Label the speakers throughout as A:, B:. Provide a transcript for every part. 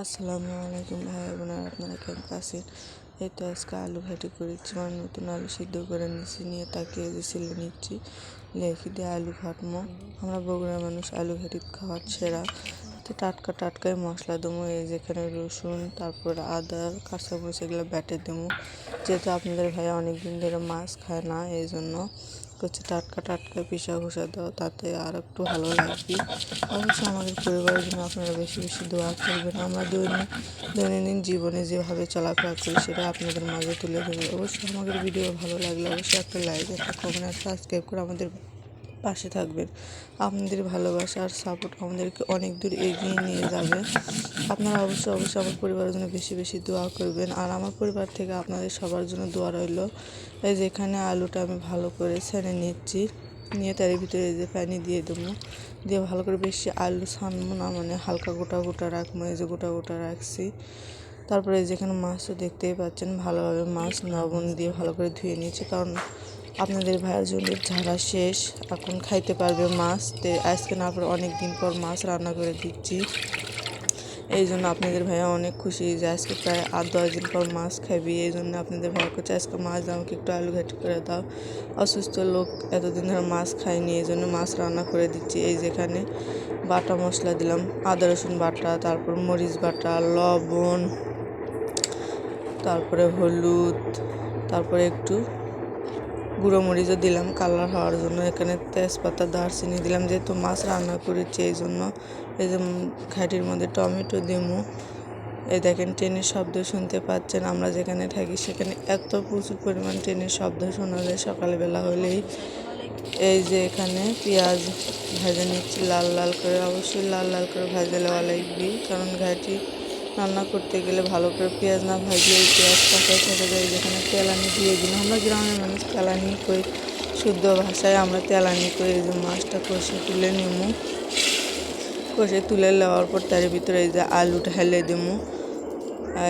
A: আসসালামু আলাইকুম ভাই, বোনেরা, আপনারা কেমন আছেন? এই তো আজকে আলু ভাটি করেছি মানে নতুন আলু সিদ্ধ করে নিচ্ছি নিয়ে তাকে যে সিলে নিচ্ছি লেখি দিয়ে আলু ঘাটমো আমরা বগুড়ার মানুষ আলু ভাটি খাওয়ার সেরা। তো টাটকা টাটকাই মশলা দেবো, এই যেখানে রসুন, তারপর আদা, কাঁচামরিচ এগুলো ব্যাটে দেবো। যেহেতু আপনাদের ভাই অনেক দিন ধরে মাছ খায় না, এই জন্য হচ্ছে টাটকা টাটকা পিসা ঘুষা দাও, তাতে আর একটু ভালো লাগবে। অবশ্যই আমাদের পরিবারের জন্য আপনারা বেশি বেশি দোয়া করবেন। আমরা দৈনিক দৈনন্দিন জীবনে যেভাবে চলাফেরা করি সেটা আপনাদের মাঝে তুলে ধরবো। অবশ্যই আমাদের ভিডিও ভালো লাগলে অবশ্যই একটা লাইক, একটা কমেন্ট সাবস্ক্রাইব করে আমাদের পাশে থাকবেন। আপনাদের ভালোবাসা আর সাপোর্ট আমাদেরকে অনেক দূর এগিয়ে নিয়ে যাবে। আপনারা অবশ্যই অবশ্যই আমার পরিবারের জন্য বেশি বেশি দোয়া করবেন। আর আমার পরিবার থেকে আপনাদের সবার জন্য দোয়া রইল। এই যেখানে আলুটা আমি ভালো করে ছেনে নিচ্ছি। নিয়ে তার ভিতরে যে প্যানি দিয়ে দেবো। দিয়ে ভালো করে বেশি আলু ছানবো না মানে হালকা গোটা গোটা রাখব এই যে গোটা গোটা রাখছি। তারপরে যেখানে মাছও দেখতেই পাচ্ছেন, ভালোভাবে মাছ লবণ দিয়ে ভালো করে ধুয়ে নিয়েছি। কারণ আপনাদের ভাইয়ের জন্য ঝাড়া শেষ। এখন খাইতে পারবে মাছ। তো আজকে না পরে অনেক দিন পর মাছ রান্না করে দিচ্ছি। এই জন্য আপনাদের ভাইয়া অনেক খুশি যে আজকে প্রায় আট, দশ দিন পর মাছ খাবি। এই জন্য আপনাদের ভাইয়া করছে আজকে মাছ আমাকে একটু আলু ঘাটি করে দাও। অসুস্থ লোক এতদিন ধরে মাছ খায়নি, এই জন্য মাছ রান্না করে দিচ্ছি। এই যেখানে বাটা মশলা দিলাম, আদা, রসুন বাটা, তারপর মরিচ বাটা, লবণ, তারপরে হলুদ, তারপরে একটু গুঁড়ো মরিচও দিলাম কালার হওয়ার জন্য। এখানে তেজপাতা, দারচিনি দিলাম, যেহেতু মাছ রান্না করেছি, এই জন্য। এই যে ঘাটির মধ্যে টমেটো দিমু। এই দেখেন, ট্রেনের শব্দ শুনতে পাচ্ছেন, আমরা যেখানে থাকি সেখানে এত প্রচুর পরিমাণ ট্রেনের শব্দ শোনা যায় সকালবেলা হলেই। এই যে এখানে পেঁয়াজ ভেজে নিচ্ছি, লাল লাল করে। অবশ্যই লাল লাল করে ভাজে নেওয়া লাগবে কারণ ঘাটি রান্না করতে গেলে ভালো করে পেঁয়াজ না ভাজলে পেঁয়াজ কাঁচাই থেকে যায় যেখানে তেলানি দিয়ে দিন আমরা গ্রামের মানুষ তেলানি করি, শুদ্ধ ভাষায় আমরা তেলানি করে, এই যে মাছটা কষে তুলে নেব কষে তুলে নেওয়ার পর তার ভিতরে এই যে আলু ঢেলে দেবো।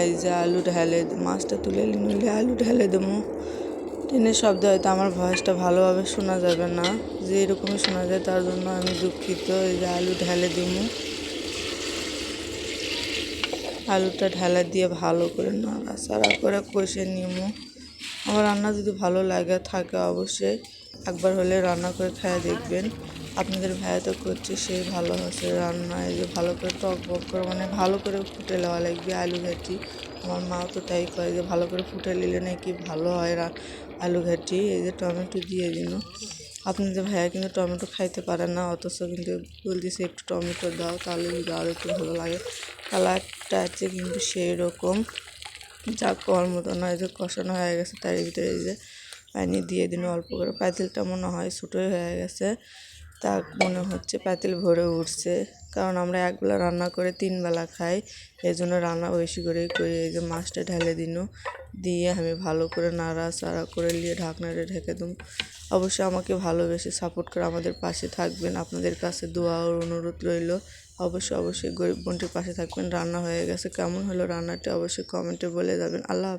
A: এই যে আলু ঢেলে মাছটা তুলে নিলে আলু ঢেলে দেবো। ট্রেনের শব্দ হয়তো আমার ভয়েসটা ভালোভাবে শোনা যাবে না। যে এরকমই শোনা যায় তার জন্য আমি দুঃখিত। এই যে আলু ঢেলে দেবো। আলুটা ঢালা দিয়ে ভালো করে নাড়াচাড়া করে কষে নিমু আমার রান্না যদি ভালো লাগে, থাকে অবশ্যই একবার হলে রান্না করে খেয়ে দেখবেন। আপনাদের ভাইয়া তো করছে সেই ভালো হচ্ছে রান্না। এই যে ভালো করে টক বক করে মানে ভালো করে ফুটে নেওয়া লাগবে আলু ঘাটি। আমার মাও তো তাই করে, যে ভালো করে ফুটে নিলে নাকি ভালো হয় আলু ঘাটি। এই যে টমেটো দিয়ে দিন আপনাদের ভাইয়া কিন্তু টমেটো খাইতে পারে না, অথচ কিন্তু বলতেছে একটু টমেটো দাও, তাহলে কিন্তু আরও একটু ভালো লাগে। কালারটা আছে কিন্তু সেই রকম যা কর মতো নয় যে কষানো হয়ে গেছে, তার ভিতরে এই যে পানি দিয়ে দিন, অল্প করে। পাতিলটা মনে হয় ছোটোই হয়ে গেছে। তা মনে হচ্ছে পাতিল ভরে উঠছে। কারণ আমরা একবেলা রান্না করে তিন বেলা খাই এই জন্য রান্না বেশি করেই করি। এই যে মাছটা ঢেলে দিন, দিয়ে আমি ভালো করে নাড়া চাড়া করে নিয়ে ঢাকনাটা ঢেকে দিন। অবশ্যই আমাকে ভালোবেসে সাপোর্ট করে আমাদের পাশে থাকবেন। আপনাদের কাছে দোয়া ও অনুরোধ রইল। অবশ্যই অবশ্যই গরিব বোনটির পাশে থাকবেন। রান্না হয়ে গেছে। কেমন হলো রান্নাটি অবশ্যই কমেন্টে বলে যাবেন। আল্লাহ